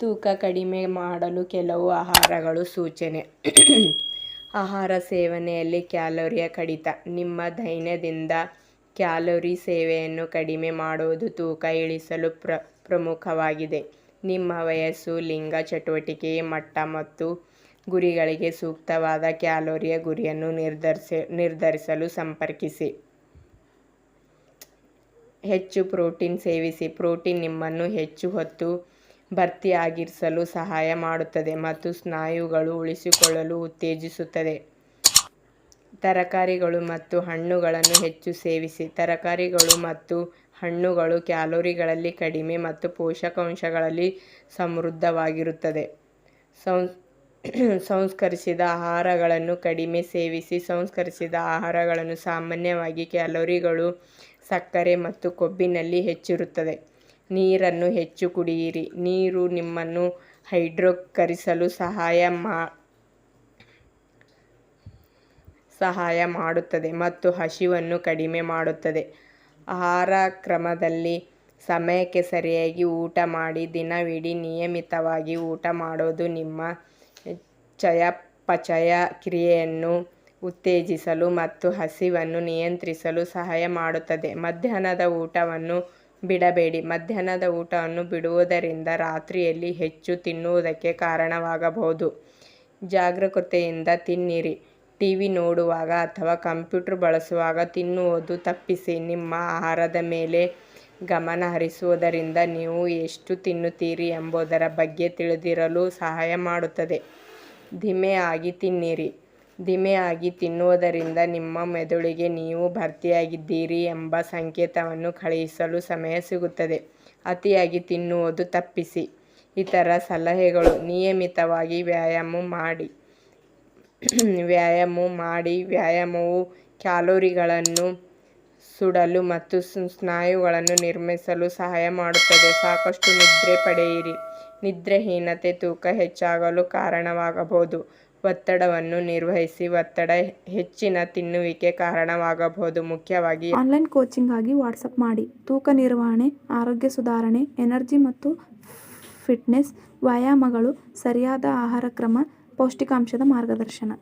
ತೂಕ ಕಡಿಮೆ ಮಾಡಲು ಕೆಲವು ಆಹಾರಗಳು ಸೂಚನೆ ಆಹಾರ ಸೇವನೆಯಲ್ಲಿ ಕ್ಯಾಲೋರಿಯ ಕಡಿತ ನಿಮ್ಮ ದೈನ್ಯದಿಂದ ಕ್ಯಾಲೋರಿ ಸೇವೆಯನ್ನು ಕಡಿಮೆ ಮಾಡುವುದು ತೂಕ ಇಳಿಸಲು ಪ್ರ ಪ್ರಮುಖವಾಗಿದೆ. ನಿಮ್ಮ ವಯಸ್ಸು, ಲಿಂಗ, ಚಟುವಟಿಕೆ ಮಟ್ಟ ಮತ್ತು ಗುರಿಗಳಿಗೆ ಸೂಕ್ತವಾದ ಕ್ಯಾಲೋರಿಯ ಗುರಿಯನ್ನು ನಿರ್ಧರಿಸಲು ಸಂಪರ್ಕಿಸಿ. ಹೆಚ್ಚು ಪ್ರೋಟೀನ್ ಸೇವಿಸಿ. ಪ್ರೋಟೀನ್ ನಿಮ್ಮನ್ನು ಹೆಚ್ಚು ಹೊತ್ತು ಭರ್ತಿಯಾಗಿರಿಸಲು ಸಹಾಯ ಮಾಡುತ್ತದೆ ಮತ್ತು ಸ್ನಾಯುಗಳು ಉಳಿಸಿಕೊಳ್ಳಲು ಉತ್ತೇಜಿಸುತ್ತದೆ. ತರಕಾರಿಗಳು ಮತ್ತು ಹಣ್ಣುಗಳನ್ನು ಹೆಚ್ಚು ಸೇವಿಸಿ. ತರಕಾರಿಗಳು ಮತ್ತು ಹಣ್ಣುಗಳು ಕ್ಯಾಲೋರಿಗಳಲ್ಲಿ ಕಡಿಮೆ ಮತ್ತು ಪೋಷಕಾಂಶಗಳಲ್ಲಿ ಸಮೃದ್ಧವಾಗಿರುತ್ತದೆ ಸಂಸ್ಕರಿಸಿದ ಆಹಾರಗಳನ್ನು ಕಡಿಮೆ ಸೇವಿಸಿ. ಸಂಸ್ಕರಿಸಿದ ಆಹಾರಗಳನ್ನು ಸಾಮಾನ್ಯವಾಗಿ ಕ್ಯಾಲೋರಿಗಳು, ಸಕ್ಕರೆ ಮತ್ತು ಕೊಬ್ಬಿನಲ್ಲಿ ಹೆಚ್ಚಿರುತ್ತವೆ. ನೀರನ್ನು ಹೆಚ್ಚು ಕುಡಿಯಿರಿ. ನೀರು ನಿಮ್ಮನ್ನು ಹೈಡ್ರೋಕರಿಸಲು ಸಹಾಯ ಮಾ, ಸಹಾಯ ಮಾಡುತ್ತದೆ ಮತ್ತು ಹಸಿವನ್ನು ಕಡಿಮೆ ಮಾಡುತ್ತದೆ. ಆಹಾರ ಕ್ರಮದಲ್ಲಿ ಸಮಯಕ್ಕೆ ಸರಿಯಾಗಿ ಊಟ ಮಾಡಿ. ದಿನವಿಡೀ ನಿಯಮಿತವಾಗಿ ಊಟ ಮಾಡೋದು ನಿಮ್ಮ ಚಯಾಪಚಯ ಕ್ರಿಯೆಯನ್ನು ಉತ್ತೇಜಿಸಲು ಮತ್ತು ಹಸಿವನ್ನು ನಿಯಂತ್ರಿಸಲು ಸಹಾಯ ಮಾಡುತ್ತದೆ. ಮಧ್ಯಾಹ್ನದ ಊಟವನ್ನು ಬಿಡಬೇಡಿ. ಮಧ್ಯಾಹ್ನದ ಊಟವನ್ನು ಬಿಡುವುದರಿಂದ ರಾತ್ರಿಯಲ್ಲಿ ಹೆಚ್ಚು ತಿನ್ನುವುದಕ್ಕೆ ಕಾರಣವಾಗಬಹುದು. ಜಾಗರೂಕತೆಯಿಂದ ತಿನ್ನಿರಿ. ಟಿ ವಿ ನೋಡುವಾಗ ಅಥವಾ ಕಂಪ್ಯೂಟರ್ ಬಳಸುವಾಗ ತಿನ್ನುವುದು ತಪ್ಪಿಸಿ. ನಿಮ್ಮ ಆಹಾರದ ಮೇಲೆ ಗಮನ ಹರಿಸುವುದರಿಂದ ನೀವು ಎಷ್ಟು ತಿನ್ನುತ್ತೀರಿ ಎಂಬುದರ ಬಗ್ಗೆ ತಿಳಿದಿರಲು ಸಹಾಯ ಮಾಡುತ್ತದೆ. ಧಿಮೆಯಾಗಿ ತಿನ್ನಿರಿ. ಧಿಮೆಯಾಗಿ ತಿನ್ನುವುದರಿಂದ ನಿಮ್ಮ ಮೆದುಳಿಗೆ ನೀವು ಭರ್ತಿಯಾಗಿದ್ದೀರಿ ಎಂಬ ಸಂಕೇತವನ್ನು ಕಳುಹಿಸಲು ಸಮಯ ಸಿಗುತ್ತದೆ. ಅತಿಯಾಗಿ ತಿನ್ನುವುದು ತಪ್ಪಿಸಿ. ಇತರ ಸಲಹೆಗಳು, ನಿಯಮಿತವಾಗಿ ವ್ಯಾಯಾಮ ಮಾಡಿ. ವ್ಯಾಯಾಮ ಮಾಡಿ. ವ್ಯಾಯಾಮವು ಕ್ಯಾಲೋರಿಗಳನ್ನು ಸುಡಲು ಮತ್ತು ಸ್ನಾಯುಗಳನ್ನು ನಿರ್ಮಿಸಲು ಸಹಾಯ ಮಾಡುತ್ತದೆ. ಸಾಕಷ್ಟು ನಿದ್ರೆ ಪಡೆಯಿರಿ. ನಿದ್ರೆಹೀನತೆ ತೂಕ ಹೆಚ್ಚಾಗಲು ಕಾರಣವಾಗಬಹುದು. ಒತ್ತಡವನ್ನು ನಿರ್ವಹಿಸಿ. ಒತ್ತಡ ಹೆಚ್ಚಿನ ತಿನ್ನುವಿಕೆ ಕಾರಣವಾಗಬಹುದು. ಮುಖ್ಯವಾಗಿ ಆನ್ಲೈನ್ ಕೋಚಿಂಗ್ ಆಗಿ ವಾಟ್ಸಾಪ್ ಮಾಡಿ. ತೂಕ ನಿರ್ವಹಣೆ, ಆರೋಗ್ಯ ಸುಧಾರಣೆ, ಎನರ್ಜಿ ಮತ್ತು ಫಿಟ್ನೆಸ್ ವ್ಯಾಯಾಮಗಳು, ಸರಿಯಾದ ಆಹಾರ ಕ್ರಮ, ಪೌಷ್ಟಿಕಾಂಶದ ಮಾರ್ಗದರ್ಶನ